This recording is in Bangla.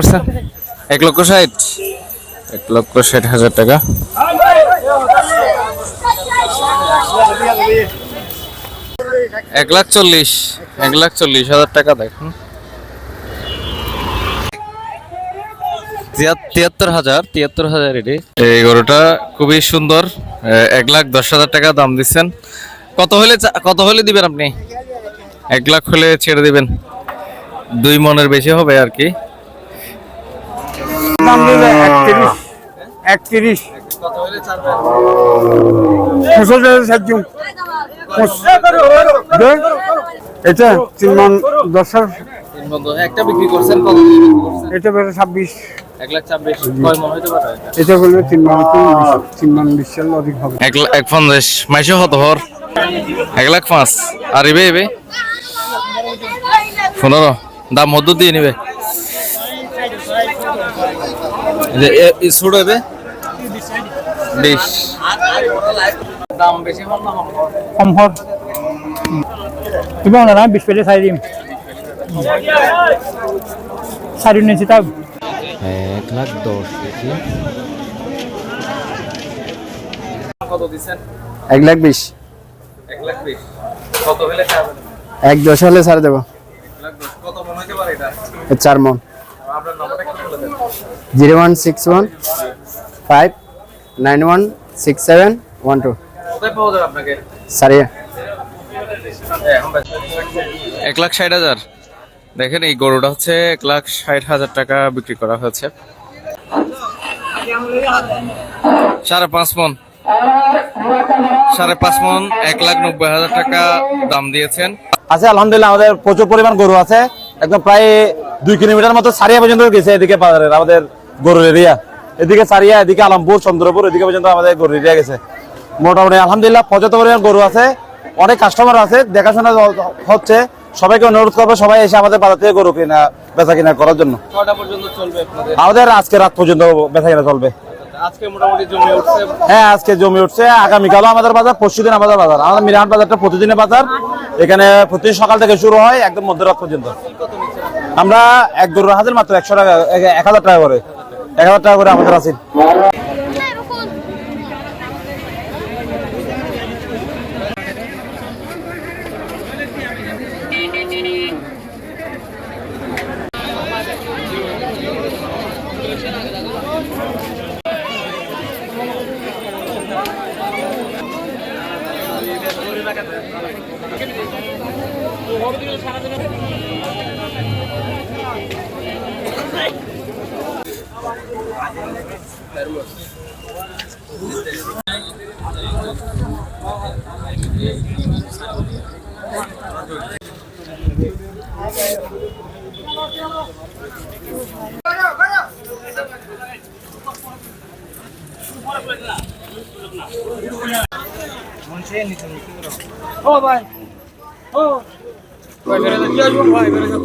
করছেন এক লক্ষ ষাট। এক লক্ষ ষাট হাজার টাকা। এক লাখ চল্লিশ। এক লাখ চল্লিশ হাজার টাকা দেখুন। তিয়াত্তর হাজার তিয়াত্তর হাজার এটি। এই গরুটা খুবই সুন্দর। এক লাখ দশ হাজার টাকা দাম দিচ্ছেন। কত হলে কত হলে দিবেন আপনি? এক লাখ হলে ছেড়ে দিবেন। দুই মনের বেশি হবে আর কি। দাম দিলে একত্রিশ। একত্রিশ। এটা তিন মন একটা বিক্রি করছেন এটা বেড়ে ছাব্বিশ। এক লাখ ছাব্বিশ। কয় মন এটা? বলবে তিন মন তিন- তিন মন বিশ সাল অধিক হবে। এক লাখ এক পঞ্চাশ। মাইশো হত হর? এক লাখ পাঁচ। আর ইবে ইবে পনেরো। দাম মধ্য দিয়ে নিবে। ছোট হবে? বিশ। দাম বেশি হল না কম হর তুমি না বিশ পেলে চাই দিম। চারি নিয়েছি তাও এক লাখ দশ কত দিচ্ছেন? এক লাখ বিশ। এক লাখ বিশ। কত হলে এক দশ দেবো। কত মনে হইতে পারে এটা? এ চার মন। আপনার zero one six one five nine one six seven one two. সারিয়া। এক লাখ ষাট হাজার। দেখেন এই গরুটা হচ্ছে এক লাখ ষাট হাজার টাকা বিক্রি করা হয়েছে। সাড়ে পাঁচ মন। সাড়ে পাঁচ মন এক লাখ নব্বই হাজার টাকা দাম দিয়েছেন। আছে আলহামদুলিল্লাহ আমাদের প্রচুর পরিমাণ গরু আছে। একদম প্রায় দুই কিলোমিটার মতো সারিয়া পর্যন্ত গেছে এদিকে বাজারের আমাদের গরুর এরিয়া। এদিকে সারিয়া এদিকে আলমপুর চন্দ্রপুর এদিকে পর্যন্ত আমাদের গরুর এরিয়া গেছে। মোটামুটি আলহামদুলিল্লাহ পর্যাপ্ত পরিমাণ গরু আছে অনেক কাস্টমার আছে দেখাশোনা হচ্ছে সবাইকে অনুরোধ করব সবাই এসে আমাদের বাজার থেকে গরু কিনা বেচা কিনা করার জন্য। আমাদের আজকে রাত পর্যন্ত বেচা কিনা চলবে। হ্যাঁ আজকে জমি উঠছে আগামীকালও আমাদের বাজার পরশু দিন আমাদের বাজার। আমাদের মিরাহাট বাজারটা প্রতিদিনের বাজার এখানে প্রতিদিন সকাল থেকে শুরু হয় একদম মধ্যরাত পর্যন্ত। আমরা এক গরুর হাজার মাত্র একশো টাকা এক হাজার টাকা করে। এগারো টাকা করে আমাদের আছে ও ভাই ও ভাই বেড়ে যাব ভাই বেড়ে যাব